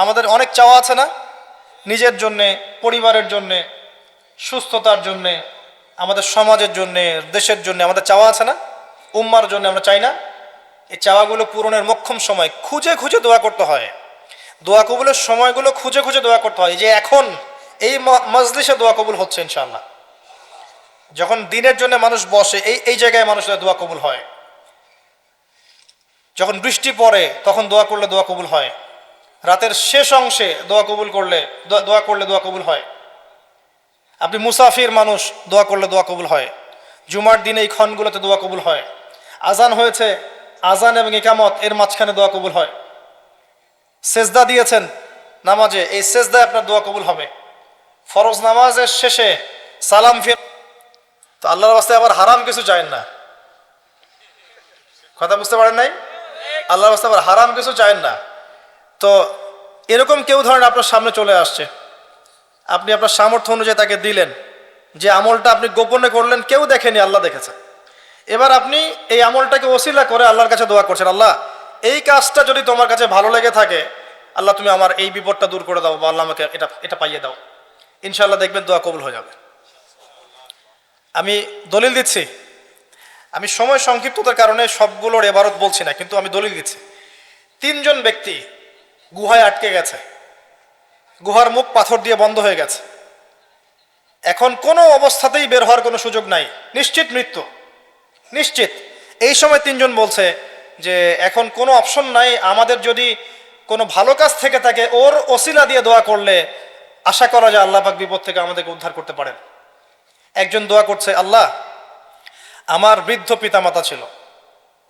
আমাদের অনেক চাওয়া আছে না? নিজের জন্যে, পরিবারের জন্যে, সুস্থতার জন্যে, আমাদের সমাজের জন্যে, দেশের জন্য আমাদের চাওয়া আছে না? উম্মার জন্য আমরা চাই না? এই চাওয়াগুলো পূরণের মক্ষম সময়। খুঁজে খুঁজে দোয়া করতে হয়। দোয়া কবুলের সময়গুলো খুঁজে খুঁজে দোয়া করতে হয়। যে এখন এই মজলিসে দোয়া কবুল হচ্ছে ইনশাআল্লাহ। যখন দিনের জন্য মানুষ বসে, এই এই জায়গায় মানুষের দোয়া কবুল হয়। যখন বৃষ্টি পড়ে, তখন দোয়া করলে দোয়া কবুল হয়। রাতের শেষ অংশে দোয়া কবুল করলে, দোয়া- করলে দোয়া কবুল হয়। আপনি মুসাফির মানুষ, দোয়া করলে দোয়া কবুল হয়। জুমার দিনে এই ক্ষণগুলোতে দোয়া কবুল হয়। আজান হয়েছে, আজান এবং একামত, এর মাঝখানে দোয়া কবুল হয়। সেজদা দিয়েছেন নামাজে, এই সেজদায় আপনার দোয়া কবুল হবে। ফরজ নামাজের শেষে সালাম ফির তো আল্লাহর বাস্তায় আবার হারাম কিছু চায় না। কথা বুঝতে পারেন নাই? আল্লাহর বাস্তায় আবার হারাম কিছু চায় না। তো এরকম কেউ ধরেন আপনার সামনে চলে আসছে। আপনি আপনার সামর্থ্য অনুযায়ী তাকে দিলেন যে আমলটা আপনি গোপনে করলেন, কেউ দেখেনি, আল্লাহ দেখেছে। এবার আপনি এই আমলটাকে ওসিলা করে আল্লাহর কাছে দোয়া করছেন, আল্লাহ, এই কাজটা যদি তোমার কাছে ভালো লেগে থাকে, আল্লাহ, তুমি আমার এই বিপদটা দূর করে দাও বা আল্লাহ আমাকে এটা এটা পাইয়ে দাও। ইনশাল্লাহ দেখবেন দোয়া কবুল হয়ে যাবে। আমি দলিল দিচ্ছি। আমি সময় সংক্ষিপ্ততার কারণে সবগুলোর এবারত বলছি না, কিন্তু আমি দলিল দিচ্ছি। তিনজন ব্যক্তি গুহায় আটকে গেছে। গুহার মুখ পাথর দিয়ে বন্ধ হয়ে গেছে। এখন কোনো অবস্থাতেই বের হওয়ার কোনো সুযোগ নাই। নিশ্চিত মৃত্যু। নিশ্চিত। এই সময় তিনজন বলছে যে, এখন কোনো অপশন নাই। আমাদের যদি কোনো ভালো কাজ থেকে থাকে, ওর ওসিলা দিয়ে দোয়া করলে আশা করা যায় আল্লাহ পাক বিপদ থেকে আমাদেরকে উদ্ধার করতে পারেন। একজন দোয়া করছে, আল্লাহ, আমার বৃদ্ধ পিতামাতা ছিল।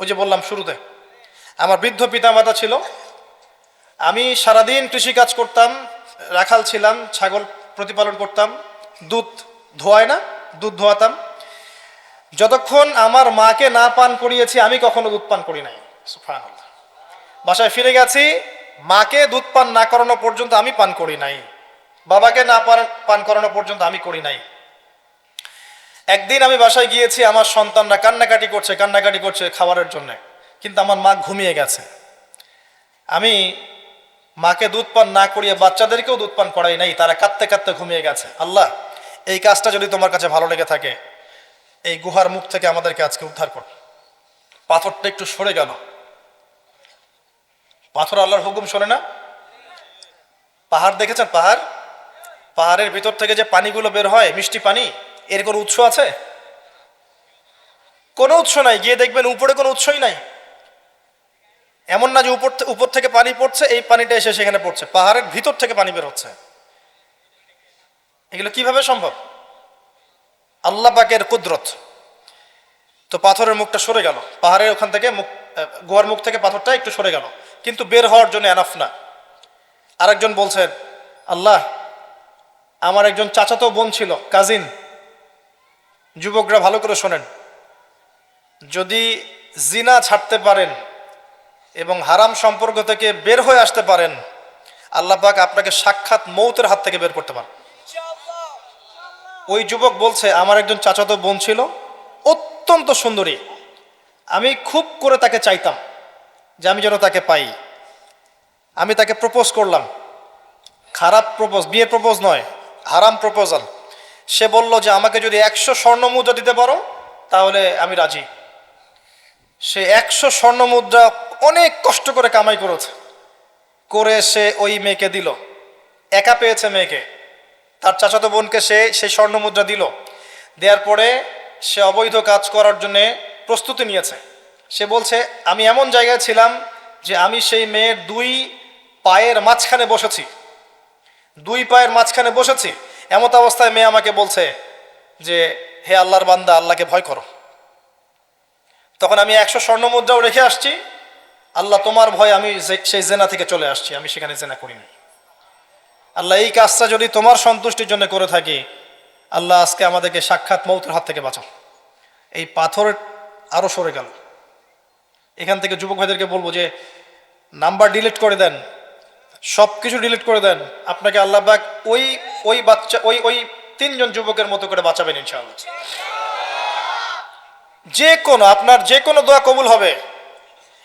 ওই যে বললাম শুরুতে, আমার বৃদ্ধ পিতামাতা ছিল আমি সারাদিন কৃষিকাজ করতাম, রাখাল ছিলাম, ছাগল প্রতিপালন করতাম, দুধ ধোয়ায় না, দুধ ধোয়াতাম। যতক্ষণ আমার মাকে না পান করিয়েছি, আমি কখনো দুধ পান করি নাই। বাসায় ফিরে গেছি, মাকে দুধ পান না করানো পর্যন্ত আমি পান করি নাই। বাবাকে না পান করানো পর্যন্ত আমি করি নাই। একদিন আমি বাসায় গিয়েছি, আমার সন্তানরা কান্নাকাটি করছে কান্নাকাটি করছে খাবারের জন্য। কিন্তু আমার মা ঘুমিয়ে গেছে। আমি মাকে দুধ পান না করিয়ে বাচ্চাদেরকেও দুধ পান করাই নাই, তারা কাঁদতে কাঁদতে ঘুমিয়ে গেছে। আল্লাহ, এই কাজটা যদি তোমার কাছে ভালো লেগে থাকে, এই গুহার মুখ থেকে আমাদেরকে আজকে উদ্ধার কর। পাথরটা একটু সরে গেল। পাথর আল্লাহর হুকুম শোনে না? পাহাড় দেখেছেন? পাহাড়? পাহাড়ের ভিতর থেকে যে পানিগুলো বের হয়, মিষ্টি পানি, এর কোনো উৎস আছে? কোনো উৎস নাই, গিয়ে দেখবেন উপরে কোনো উৎসই নাই। এমন না যে উপর উপর থেকে পানি পড়ছে, এই পানিটা এসে সেখানে পড়ছে। পাহাড়ের ভিতর থেকে পানি বের হচ্ছে। এগুলো কীভাবে সম্ভব? আল্লাহ পাকের কুদরত। তো পাথরের মুখটা সরে গেল। পাহাড়ের ওখান থেকে মুখ গোয়ার মুখ থেকে পাথরটা একটু সরে গেল। কিন্তু বের হওয়ার জন্য এনাফ না। আরেকজন বলছেন আল্লাহ, আমার একজন চাচাতো বোন ছিল কাজিন যুবকরা ভালো করে শোনেন। যদি জিনা ছাড়তে পারেন এবং হারাম সম্পর্ক থেকে বের হয়ে আসতে পারেন, আল্লাহ পাক আপনাকে সাক্ষাৎ মৌতের হাত থেকে বের করতে পারেন। ওই যুবক বলছে, আমার একজন চাচাতো বোন ছিল, অত্যন্ত সুন্দরী। আমি খুব করে তাকে চাইতাম যে আমি যেন তাকে পাই। আমি তাকে প্রপোজ করলাম। খারাপ প্রপোজ বিয়ে প্রপোজ নয়, হারাম প্রপোজাল সে বলল যে, আমাকে যদি একশো স্বর্ণ মুদ্রা দিতে পারো, তাহলে আমি রাজি। সে একশো স্বর্ণ মুদ্রা অনেক কষ্ট করে কামাই করেছে। করে সে ওই মেয়েকে দিল। একা পেয়েছে মেয়েকে। তার চাচাতো বোনকে সে সেই স্বর্ণ মুদ্রা দিল। দেওয়ার পরে সে অবৈধ কাজ করার জন্যে প্রস্তুতি নিয়েছে। সে বলছে, আমি এমন জায়গায় ছিলাম যে আমি সেই মেয়ের দুই পায়ের মাঝখানে বসেছি। দুই পায়ের মাঝখানে বসেছি। এমত অবস্থায় মেয়ে আমাকে বলছে যে, হে আল্লাহর বান্দা, আল্লাহকে ভয় করো। তখন আমি একশো স্বর্ণ মুদ্রাও রেখে আসছি। আল্লাহ, তোমার ভয় আমি সেই জেনা থেকে চলে আসছি, আমি সেখানে জেনা করিনি। আল্লাহ, এই কাজটা যদি তোমার সন্তুষ্টির জন্য করে থাকি, আল্লাহ আজকে আমাদেরকে সাক্ষাৎ মৌতের হাত থেকে বাঁচাও। এই পাথর আরও সরে গেল। এখান থেকে যুবক ভাইদেরকে বলব যে, নাম্বার ডিলিট করে দেন সব কিছু ডিলিট করে দেন। আপনাকে আল্লাহ ওই ওই বাচ্চা, ওই ওই তিনজন যুবকের মতো করে বাঁচাবেন ইনশাআল্লাহ। যে কোনো, আপনার যে কোনো দোয়া কবুল হবে।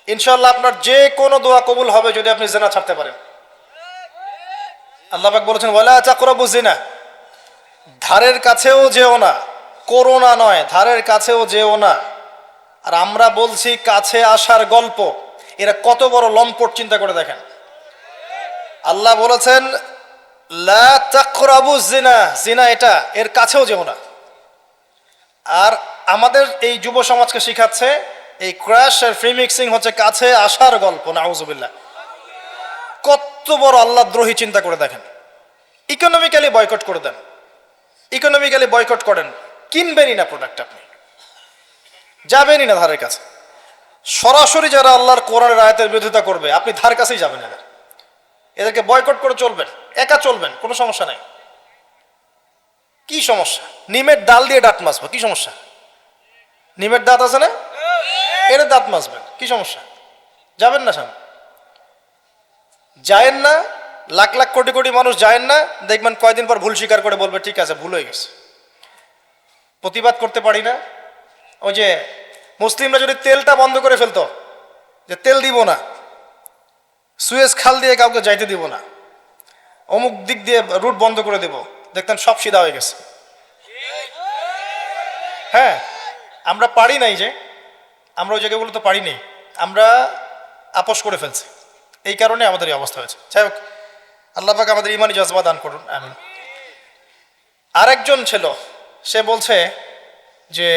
ইনশাল্লাহ আপনার যে কোনো দোয়া কবুল হবে যদি আপনি জেনা ছাড়তে পারেন। আল্লাহবাক বলেছেন, ওয়ালা চাকরাবু জিনা ধারের কাছেও যেও না, করোনা নয়, ধারের কাছেও যেও না। আর আমরা বলছি, কাছে আসার গল্প, এরা কত বড় লম্পট চিন্তা করে দেখেন। আল্লাহ বলেছেন, লা জিনা জিনা এটা, এর কাছেও যেও না। আর আমাদের এই যুব সমাজকে শিখাচ্ছে এই ক্র্যাশ আর ফ্রি মিক্সিং হচ্ছে কাছে আসার গল্প, নাউজুবিল্লাহ। কত বড় আল্লাহ দ্রোহী চিন্তা করে দেখেন। ইকোনমিক্যালি বয়কট করে দেন। ইকোনমিক্যালি বয়কট করেন। কিনবেনই না প্রোডাক্ট আপনি। যাবেনই না ধারের কাছে। সরাসরি যারা আল্লাহর কোরআনের আয়াতের বিরোধিতা করবে, আপনি ধার কাছেই যাবেন এদের। এদেরকে বয়কট করে চলবেন। একা চলবেন, কোনো সমস্যা নাই। কি সমস্যা? নিমের ডাল দিয়ে দাঁত মাজবো কি সমস্যা? নিমের দাঁত আছে না? এর দাঁত মাজবেন, কি সমস্যা? যাবেন না সামনে যায়েন না, লাখ লাখ কোটি কোটি মানুষ যায়েন না, দেখবেন কয়দিন পর ভুল স্বীকার করে বলবে, ঠিক আছে, ভুল হয়ে গেছে। প্রতিবাদ করতে পারি না। ওই যে মুসলিমরা যদি তেলটা বন্ধ করে ফেলতো, যে তেল দিব না, সুয়েজ খাল দিয়ে কাউকে যাইতে দিব না, অমুক দিক দিয়ে রুট বন্ধ করে দেব, দেখতেন সব সিধা হয়ে গেছে। হ্যাঁ? আমরা পারি নাই যে, আমরা ওই জায়গাগুলো তো পারি নাই, আমরা আপোষ করে ফেলছি। এই কারণে আমাদের এই অবস্থা হয়েছে। যাই হোক, আল্লাহ পাক আমাদের ইমানি জজবা দান করুন, আমিন। আরেকজন ছিল, সে বলছে যে,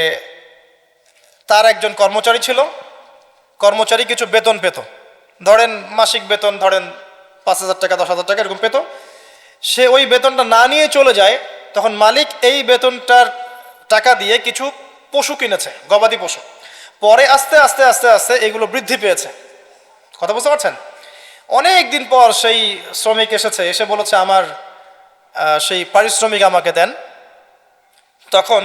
তার একজন কর্মচারী ছিল, কর্মচারী কিছু বেতন পেত। ধরেন মাসিক বেতন, ধরেন পাঁচ হাজার টাকা, দশ হাজার টাকা এরকম পেত। সে ওই বেতনটা না নিয়ে চলে যায়, তখন মালিক এই বেতনটার টাকা দিয়ে কিছু পশু কিনেছে, গবাদি পশু। পরে আস্তে আস্তে আস্তে আস্তে এগুলো বৃদ্ধি পেয়েছে। কথা বুঝতে পারছেন? অনেক দিন পর সেই শ্রমিক এসেছে, এসে বলেছে, আমার সেই পারিশ্রমিক আমাকে দেন। তখন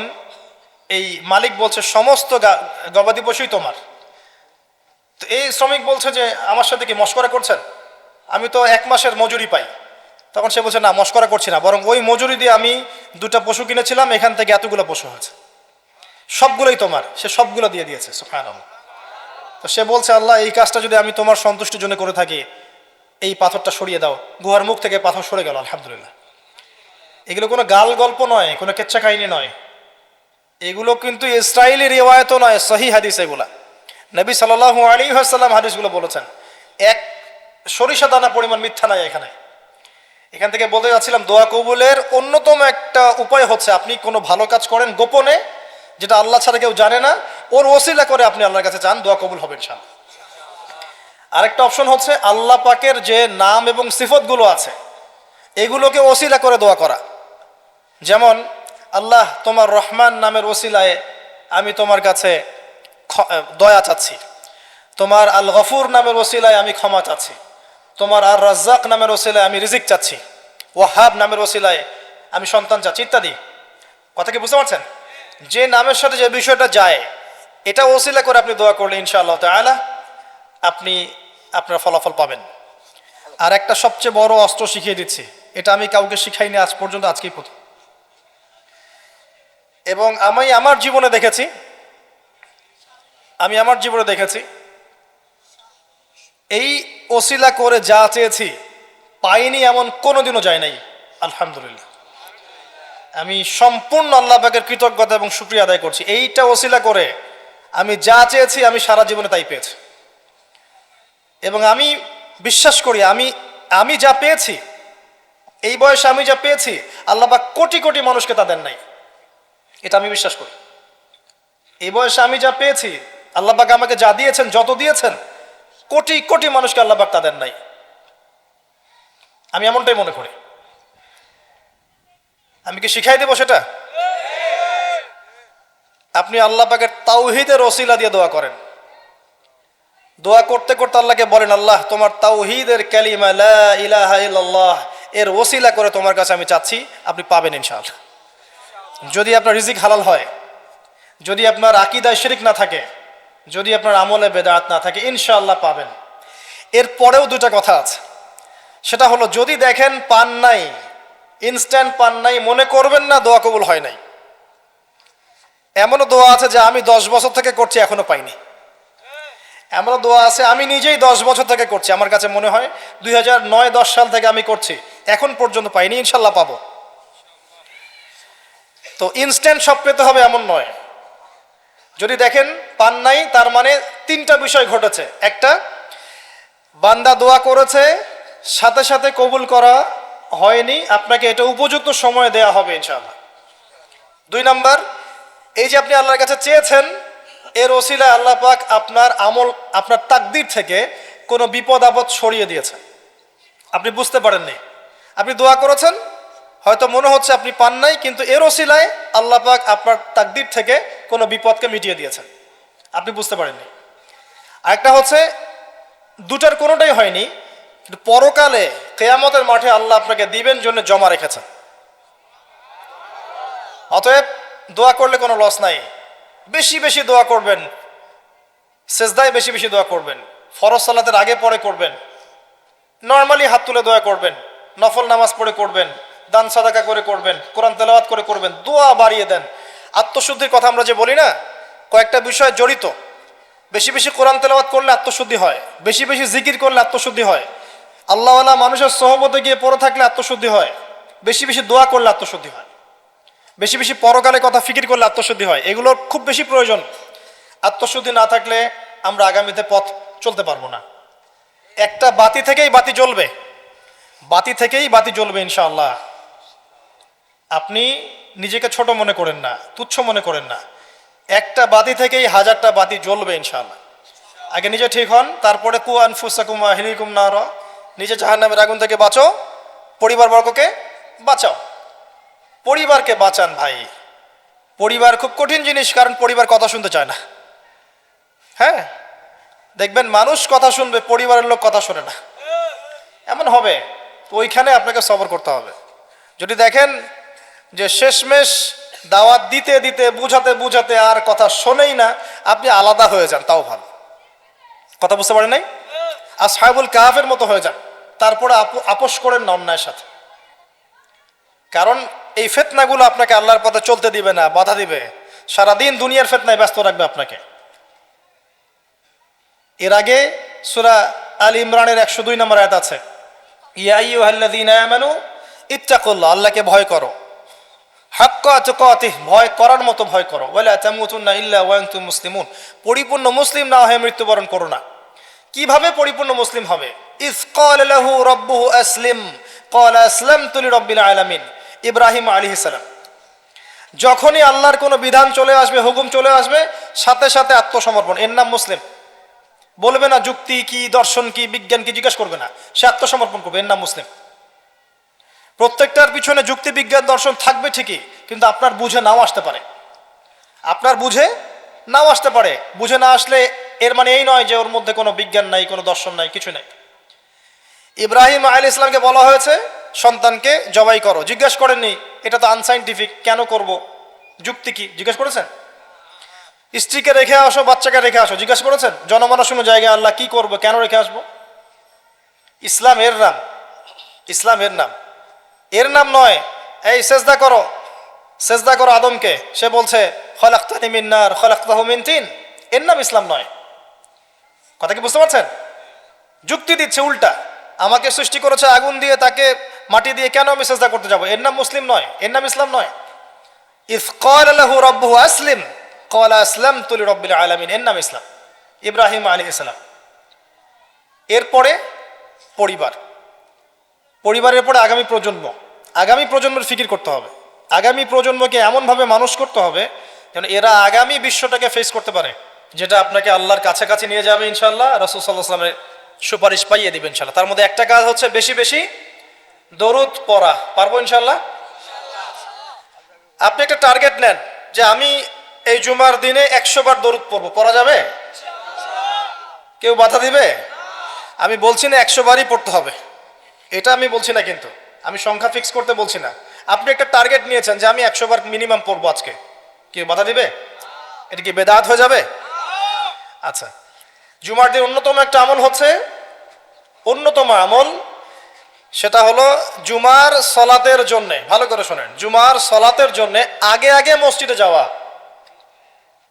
এই মালিক বলছে, সমস্ত গবাদি পশুই তোমার। তো এই শ্রমিক বলছে যে, আমার সাথে কি মস্করা করছেন? আমি তো এক মাসের মজুরি পাই। তখন সে বলছে, না, মস্করা করছি না। বরং ওই মজুরি দিয়ে আমি দুটা পশু কিনেছিলাম, এখান থেকে এতগুলো পশু হয়েছে। সবগুলোই তোমার। সে সবগুলো দিয়ে দিয়েছে তো সে বলছে, আল্লাহ, এই কাজটা যদি আমি তোমার সন্তুষ্টির জন্য করে থাকি, এই পাথরটা সরিয়ে দাও। গুহার মুখ থেকে পাথর সরে গেল, আলহামদুলিল্লাহ। এগুলো কোনো গাল গল্প নয়, কোনো কেচ্ছা কাহিনী নয়। এগুলো কিন্তু ইসরায়েলি রেওয়ায়তও নয় সহি হাদিস এগুলা। নবী সাল্লাহ আলী হাসাল্লাম হাদিসগুলো বলেছেন, এক সরিষা দানা পরিমাণ মিথ্যা নাই এখানে। এখান থেকে বলতে যাচ্ছিলাম, দোয়া কবুলের অন্যতম একটা উপায় হচ্ছে, আপনি কোনো ভালো কাজ করেন গোপনে যেটা আল্লাহ ছাড়া কেউ জানে না, ওর ওসিলা করে আপনি আল্লাহর কাছে চান দোয়া কবুল হবে ইনশাআল্লাহ। আরেকটা অপশন হচ্ছে আল্লাহ পাকের যে নাম এবং সিফতগুলো আছে, এগুলোকে ওসিলা করে দোয়া করা। যেমন, আল্লাহ তোমার রহমান নামের ওসিলায় আমি তোমার কাছে দয়া চাচ্ছি। তোমার আল গফুর নামের ওসিলায় আমি ক্ষমা চাচ্ছি। তোমার আর রাজ্জাক নামের ওসিলায় আমি রিজিক চাচ্ছি। ওয়াহাব নামের ওসিলায় আমি সন্তান চাচ্ছি, ইত্যাদি। কথা কি বুঝতে পারছেন? যে নামের সাথে যে বিষয়টা যায়, এটা ওসিলা করে আপনি দোয়া করলে ইনশাআল্লাহ তাআলা আপনি আপনার ফলাফল পাবেন। আর একটা সবচেয়ে বড় অস্ত্র শিখিয়ে দিচ্ছি, এটা আমি কাউকে শিখাইনি আজ পর্যন্ত, আজকেই প্রথম। এবং আমি আমার জীবনে দেখেছি, আমি আমার জীবনে দেখেছি, এই ওসিলা করে যা চেয়েছি, পাইনি এমন কোনোদিনও যায় নাই, আলহামদুলিল্লাহ। আমি সম্পূর্ণ আল্লাহ পাকের কৃতজ্ঞতা এবং শুক্রিয়া আদায় করছি। এইটা ওসিলা করে আমি যা চেয়েছি আমি সারা জীবনে তাই পেয়েছি। এবং আমি বিশ্বাস করি, আমি আমি যা পেয়েছি, এই বয়সে আমি যা পেয়েছি, আল্লাহ পাক কোটি কোটি মানুষকে তা দেন নাই। এটা আমি বিশ্বাস করি। এই বয়সে আমি যা পেয়েছি, আল্লাহ পাক আমাকে যা দিয়েছেন, যত দিয়েছেন, কোটি কোটি মানুষকে আল্লাহ পাক তা দেন নাই। আমি এমনটাই মনে করি। আমি কি শিখাই দেবো সেটা? আপনি আল্লাহ পাকের তাওহিদের ওসিলা দিয়ে দোয়া করেন। দোয়া করতে করতে আল্লাহকে বলেন, আল্লাহ, তোমার তাওহিদের ক্যালিমা ইলাহা এর ওসিলা করে তোমার কাছে আমি চাচ্ছি, আপনি পাবেন ইনশাআল্লাহ। যদি আপনার রিজিক হালাল হয়, যদি আপনার আকিদায় শিরিক না থাকে, যদি আপনার আমলে বেদাত না থাকে, ইনশাআল্লাহ পাবেন। এর পরেও দুটা কথা আছে। সেটা হলো, যদি দেখেন পান নাই ইনস্ট্যান্ট পান নাই, মনে করবেন না, দোয়া কবুল হয় নাই। এমনও দোয়া আছে যে আমি দশ বছর থেকে করছি এখনও পাইনি। এমনও দোয়া আছে, আমি নিজেই দশ বছর থেকে করছি। আমার কাছে মনে হয় দুই হাজার নয়, দশ সাল থেকে আমি করছি, এখন পর্যন্ত পাইনি, ইনশাল্লাহ পাবো। তো ইনস্ট্যান্ট সব পেতে হবে এমন নয়। যদি দেখেন, পান নাই, তার মানে তিনটা বিষয় ঘটেছে। একটা, বান্দা দোয়া করেছে, সাথে সাথে কবুল করা হয়নি, আপনাকে এটা উপযুক্ত সময় দেয়া হবে ইনশাআল্লাহ। দুই নাম্বার, এই যে আপনি আল্লাহর কাছে চেয়েছেন, এর ওসিলায় আল্লাহ পাক আপনার আমল, আপনার তাকদির থেকে কোনো বিপদ আপদ সরিয়ে দিয়েছেন। আপনি বুঝতে পারেননি। আপনি দোয়া করেছেন, হয়তো মনে হচ্ছে আপনি পান নাই, কিন্তু এর ওসিলায় আল্লাহ পাক আপনার তাকদির থেকে কোনো বিপদকে মিটিয়ে দিয়েছেন। আপনি বুঝতে পারেননি। আরেকটা হচ্ছে, দুটার কোনোটাই হয়নি কিন্তু পরকালে, কেয়ামতের মাঠে আল্লাহ আপনাকে দিবেন জন্য জমা রেখেছেন। অতএব দোয়া করলে কোনো লস নাই। বেশি বেশি দোয়া করবেন, সেজদায় বেশি বেশি দোয়া করবেন, ফরজ সালাতের আগে পরে করবেন নর্মালি হাত তুলে দোয়া করবেন, নফল নামাজ পড়ে করবেন, দান সাদাকা করে করবেন, কোরআন তেলাওয়াত করে করবেন, দোয়া বাড়িয়ে দেন। আত্মশুদ্ধির কথা আমরা যে বলি না, কয়েকটা বিষয় জড়িত। বেশি বেশি কোরআন তেলাওয়াত করলে আত্মশুদ্ধি হয়, বেশি বেশি জিকির করলে আত্মশুদ্ধি হয় আল্লাহওয়ালা মানুষের সহমতে গিয়ে পড়ে থাকলে আত্মশুদ্ধি হয়। বেশি বেশি দোয়া করলে আত্মশুদ্ধি হয়। বেশি বেশি পরকালে কথা ফিকির করলে আত্মশুদ্ধি হয়। এগুলোর খুব বেশি প্রয়োজন। আত্মশুদ্ধি না থাকলে আমরা আগামীতে পথ চলতে পারব না। একটা বাতি থেকেই বাতি জ্বলবে। বাতি থেকেই বাতি জ্বলবে ইনশাআল্লাহ। আপনি নিজেকে ছোট মনে করেন না, তুচ্ছ মনে করেন না। একটা বাতি থেকেই হাজারটা বাতি জ্বলবে ইনশাআল্লাহ। আগে নিজে ঠিক হন, তারপরে কু আনফুসাকুম আহিলিকুম না নিজে জাহান্নামের আগুন থেকে বাঁচো, পরিবারবর্গকে বাঁচাও। পরিবারকে বাঁচান ভাই। পরিবার খুব কঠিন জিনিস, কারণ পরিবার কথা শুনতে চায় না। হ্যাঁ? দেখবেন মানুষ কথা শুনবে, পরিবারের লোক কথা শোনে না। এমন হবে, তো ওইখানে আপনাকে সবর করতে হবে। যদি দেখেন যে শেষমেশ দাওয়াত দিতে দিতে, বুঝাতে বুঝাতে আর কথা শোনেই না, আপনি আলাদা হয়ে যান, তাও ভালো। কথা বুঝতে পারেন নাই? আর সাহেবুল কাহাফের মতো হয়ে যান। তারপরে আপো- আপোষ করেন না অন্যায়ের সাথে। কারণ এই ফেতনাগুলো আপনাকে আল্লাহর পথে চলতে দিবে না, বাধা দিবে। সারাদিন দুনিয়ার ফেতনায় ব্যস্ত রাখবে আপনাকে। এর আগে সুরা আল ইমরানের একশো দুই নম্বর আয়াত আছে ইয়াইহাল্লাদিনামানু ইত্তাকুল্লাহ, আল্লাহকে ভয় করো। হাক্কা তুকাতিহ, ভয় করার মতো ভয় করো। ওয়ালা ইল্লা মুসলিমুন। পরিপূর্ণ মুসলিম না হয়ে মৃত্যুবরণ করো না। কীভাবে পরিপূর্ণ মুসলিম হবে? ইস ক্বাল লাহু রাব্বুহু আসলিম আসলামতু লিরাব্বিল আলামিন। ইব্রাহিম আলাইহিস সালাম। যখনই আল্লাহর কোনো বিধান চলে আসবে, হুকুম চলে আসবে, সাথে সাথে আত্মসমর্পণ। এর নাম মুসলিম। বলবে না যুক্তি কি, দর্শন কি, বিজ্ঞান কি, জিজ্ঞাসা করবে না। সে আত্মসমর্পণ করবে, এর নাম মুসলিম। প্রত্যেকটার পিছনে যুক্তি, বিজ্ঞান, দর্শন থাকবে ঠিকই, কিন্তু আপনার বুঝে নাও আসতে পারে। আপনার বুঝে নাও আসতে পারে। বুঝে না আসলে এর মানে এই নয় যে ওর মধ্যে কোনো বিজ্ঞান নাই, কোনো দর্শন নাই, কিছু নাই। ইব্রাহিম আলী ইসলামকে বলা হয়েছে, সন্তানকে জবাই করো। জিজ্ঞাসা করেননি, এটা তো আনসাইন্টিফিক কেন করব? যুক্তি কি? জিজ্ঞেস করেছেন? স্ত্রীকে রেখে আসো, বাচ্চাকে রেখে আসো, জিজ্ঞাসা করেছেন? জনমানসূন্য জায়গায় আল্লাহ কি করব, কেন রেখে আসব? ইসলাম এর নাম, ইসলাম এর নাম। এর নাম নয়, এই সেজদা করো সেজদা করো আদমকে। সে বলছে, খলাক্তানি মিন্নার খলাক্তাহ মিন তিন। এর নাম ইসলাম নয়। কথা কি বুঝতে পারছেন? যুক্তি দিচ্ছে, উল্টা। আমাকে সৃষ্টি করেছে আগুন দিয়ে, তাকে মাটি দিয়ে কেন আমি সেজদা করতে যাব? এর নাম মুসলিম নয়। এর নাম ইসলাম নয়। ইস কল আল্লাহু রব্বহু আসলিম কল আসলাম তুলি রব্বিল আলামিন। এর নাম ইসলাম। ইব্রাহিম আলী ইসলাম এরপরে পরিবার। পরিবারের পরে আগামী প্রজন্ম। আগামী প্রজন্মের ফিকির করতে হবে। আগামী প্রজন্মকে এমনভাবে মানুষ করতে হবে যেন এরা আগামী বিশ্বটাকে ফেস করতে পারে। যেটা আপনাকে আল্লাহর কাছাকাছি নিয়ে যাবে ইনশাল্লাহ রসুল সাল্লাহ সুপারিশ পাইয়ে দিবে ইনশাল্লাহ তার মধ্যে একটা কাজ হচ্ছে বেশি বেশি দরুদ পড়া। পারব ইনশাল্লাহ আপনি একটা টার্গেট নেন যে আমি এই জুমার দিনে একশো বার দরুদ পড়ব। পড়া যাবে? কেউ বাধা দিবে? আমি বলছি না একশো বারই পড়তে হবে। এটা আমি বলছি না কিন্তু। আমি সংখ্যা ফিক্স করতে বলছি না। আপনি একটা টার্গেট নিয়েছেন যে আমি একশো বার মিনিমাম পড়ব আজকে। কেউ বাধা দিবে? এটা কি বেদাত হয়ে যাবে? আচ্ছা জুমার দিন অন্যতম একটা আমল হচ্ছে, অন্যতম আমল, সেটা হলো জুমার সলাতের জন্যে, ভালো করে শোনেন, জুমার সলাতের জন্যে আগে আগে মসজিদে যাওয়া।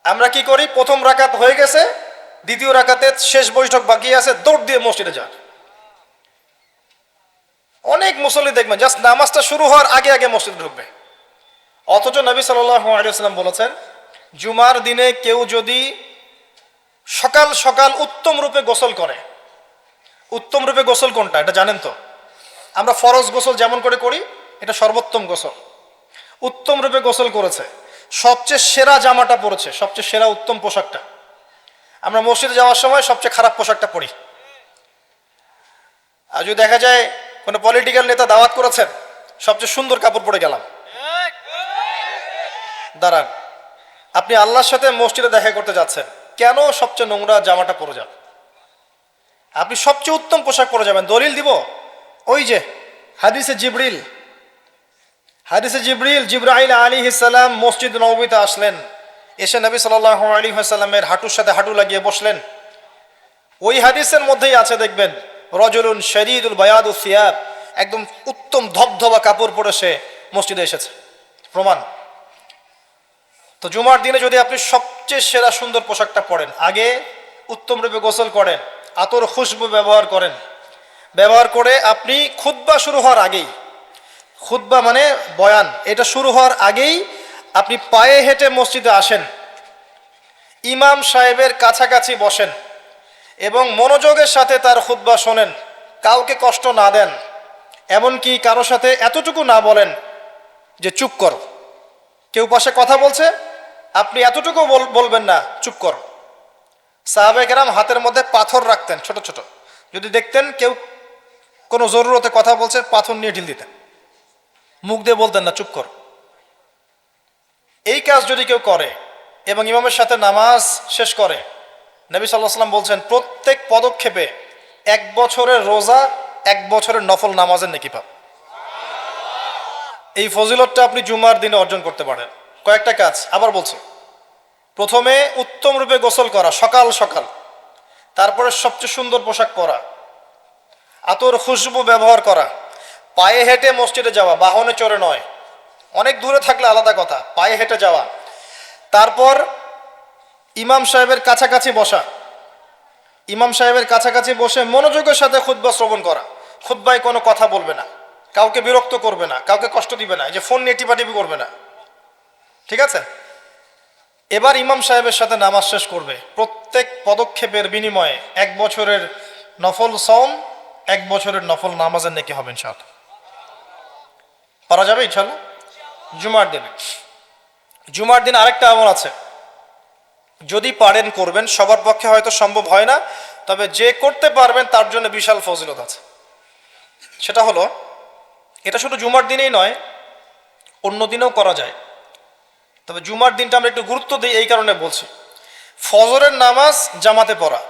আমরা কি করি? প্রথম রাকাত হয়ে গেছে, দ্বিতীয় রাকাতে শেষ বৈঠক বাকি আছে, দৌড় দিয়ে মসজিদে যান। অনেক মুসল্লি দেখবেন, জাস্ট নামাজটা শুরু হওয়ার আগে আগে মসজিদ ঢুকবে। অথচ নবী সাল্লাম বলেছেন, জুমার দিনে কেউ যদি সকাল সকাল উত্তম রূপে গোসল করে। উত্তম রূপে গোসল কোনটা? এটা জানেন তো? আমরা ফরজ গোসল যেমন করে করি, এটা সর্বোত্তম গোসল। উত্তম রূপে গোসল করেছে। সবচেয়ে সেরা জামাটা পরেছে, সবচেয়ে সেরা উত্তম পোশাকটা। আমরা মসজিদে যাওয়ার সময় সবচেয়ে খারাপ পোশাকটা পরি। আর যদি দেখা যায় কোনো পলিটিক্যাল নেতা দাওয়াত করেছেন, সবচেয়ে সুন্দর কাপড় পরে গেলাম। দাঁড়ান। আপনি আল্লাহর সাথে মসজিদে দেখা করতে যাচ্ছেন। কেন সবচেয়ে নোংরা জামাটা পরে যান আপনি সবচেয়ে উত্তম পোশাক পরে যাবেন। দলিল দিব? ওই যে, হাদিসে জিবরিল। হাদিসে জিবরিল জিব্রাহিল আলী ইসাল্লাম মসজিদ নবীতে আসলেন। এসে নবী সাল্লাহ আলী সাল্লামের হাঁটুর সাথে হাঁটু লাগিয়ে বসলেন। ওই হাদিসের মধ্যেই আছে, দেখবেন, রজলুন শরীদুল বায়াদু সিয়াব, একদম উত্তম ধবধবা কাপড় পরে সে মসজিদে এসেছে। প্রমাণ। তো জুমার দিনে যদি আপনি সবচেয়ে সেরা সুন্দর পোশাকটা পরেন, আগে উত্তম রূপে গোসল করেন, আতর খুশবু ব্যবহার করেন। ব্যবহার করে আপনি খুদ্া শুরু হওয়ার আগেই খুদ্া মানে বয়ান, এটা শুরু হওয়ার আগেই আপনি পায়ে হেঁটে মসজিদে আসেন, ইমাম সাহেবের কাছাকাছি বসেন এবং মনোযোগের সাথে তার খুদ্া শোনেন, কাউকে কষ্ট না দেন, এমনকি কারোর সাথে এতটুকু না বলেন যে, চুপ কর। কেউ পাশে কথা বলছে? আপনি এতটুকু বল- বলবেন না, চুপ কর। সাহাবেকেরাম হাতের মধ্যে পাথর রাখতেন, ছোট ছোট। যদি দেখতেন কেউ কোনো জরুরতে কথা বলছে, পাথর নিয়ে ঢিল দিতেন। মুখ দিয়ে বলতেন না, চুপ কর। এই কাজ যদি কেউ করে এবং ইমামের সাথে নামাজ শেষ করে, নবী সাল্লাহ সাল্লাম বলছেন, প্রত্যেক পদক্ষেপে এক বছরের রোজা, এক বছরের নফল নামাজের নাকি পাব এই ফজিলতটা আপনি জুমার দিনে অর্জন করতে পারেন। কয়েকটা কাজ আবার বলছি। প্রথমে উত্তম রূপে গোসল করা, সকাল সকাল। তারপরে সবচেয়ে সুন্দর পোশাক পরা। আতর খুশবু ব্যবহার করা। পায়ে হেঁটে মসজিদে যাওয়া, বাহনে চড়ে নয়। অনেক দূরে থাকলে আলাদা কথা, পায়ে হেঁটে যাওয়া। তারপর ইমাম সাহেবের কাছাকাছি বসা। ইমাম সাহেবের কাছাকাছি বসে মনোযোগের সাথে খুদ্া শ্রবণ করা। খুদ্বায় কোনো কথা বলবে না। কাউকে বিরক্ত করবে না, কাউকে কষ্ট দিবে না। যে ফোন নিয়ে টিপাটিপি করবে না। ঠিক আছে? এবার ইমাম সাহেবের সাথে নামাজ শেষ করবে। প্রত্যেক পদক্ষেপের বিনিময়ে এক বছরের নফল সম এক বছরের নফল নামাজের নেকি হবে ইনশাআল্লাহ। পারা যাবে ইনশাল্লাহ জুমার দিনে। জুমার দিন আরেকটা আমল আছে। যদি পারেন করবেন, সবার পক্ষে হয়তো সম্ভব হয় না, তবে যে করতে পারবেন তার জন্য বিশাল ফজিলত আছে। সেটা হলো, এটা শুধু জুমার দিনেই নয়, অন্য দিনেও করা যায়। তবে জুমার দিনটা আমরা একটু গুরুত্ব দিই এই কারণে বলছি। ফজরের নামাজ জামাতে পড়া।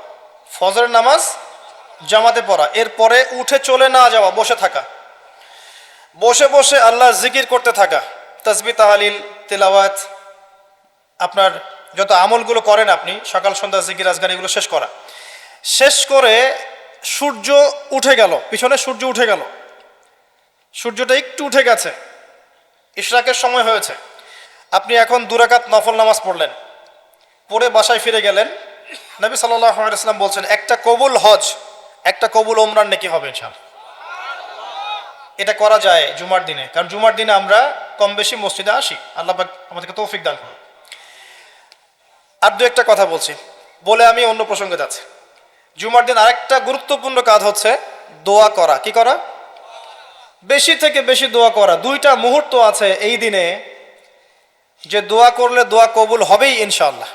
ফজরের নামাজ জামাতে পড়া। এরপরে উঠে চলে না যাওয়া, বসে থাকা। বসে বসে আল্লাহ জিকির করতে থাকা। তসবি তাহালিল, তেলাওয়াত, আপনার যত আমলগুলো করেন আপনি, সকাল, সন্ধ্যা, জিকির আজগান এগুলো শেষ করা। শেষ করে সূর্য উঠে গেল। পিছনে সূর্য উঠে গেল। সূর্যটা একটু উঠে গেছে। ইশরাকের সময় হয়েছে। আপনি এখন দুরাকাত নফল নামাজ পড়লেন, পড়ে বাসায় ফিরে গেলেন, নবী সাল্লাম বলছেন, একটা কবুল হজ, একটা কবুল ওমরান নাকি হবে ইনশাল এটা করা যায় জুমার দিনে, কারণ জুমার দিনে আমরা কম বেশি মসজিদে আসি। আল্লাহ আমাদেরকে তৌফিক দান করুন। আর দু একটা কথা বলছি, বলে আমি অন্য প্রসঙ্গে যাচ্ছি। জুমার দিন আরেকটা গুরুত্বপূর্ণ কাজ হচ্ছে দোয়া করা। কি করা? বেশি থেকে বেশি দোয়া করা। দুইটা মুহূর্ত আছে এই দিনে যে দোয়া করলে দোয়া কবুল হবেই ইনশাআল্লাহ।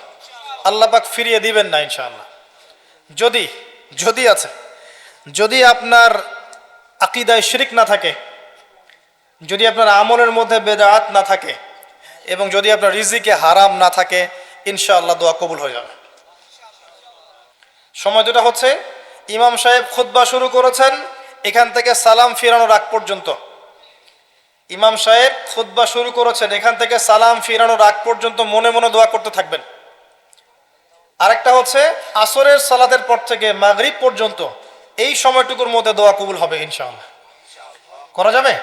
আল্লাহ পাক ফিরিয়ে দিবেন না ইনশাআল্লাহ। যদি যদি আছে, যদি আপনার আকিদায় শিরিক না থাকে, যদি আপনার আমলের মধ্যে বেদাত না থাকে, এবং যদি আপনার রিজিকে হারাম না থাকে, ইনশাআল্লাহ দোয়া কবুল হয়ে যাবে। সময় দুটা হচ্ছে, ইমাম সাহেব খুতবা শুরু করেছেন, এখান থেকে সালাম ফিরানোর আগ পর্যন্ত। ইমাম সাহেব খুদ্া শুরু করেছেন। এখান থেকে সালাম ফিরানোর আগ পর্যন্ত মনে মনে দোয়া করতে থাকবেন। আরেকটা হচ্ছে, আসরের সালাতের পর থেকে মাগরিব পর্যন্ত এই সময়টুকুর মধ্যে দোয়া কবুল হবে ইনশাআল্লাহ। করা যাবে?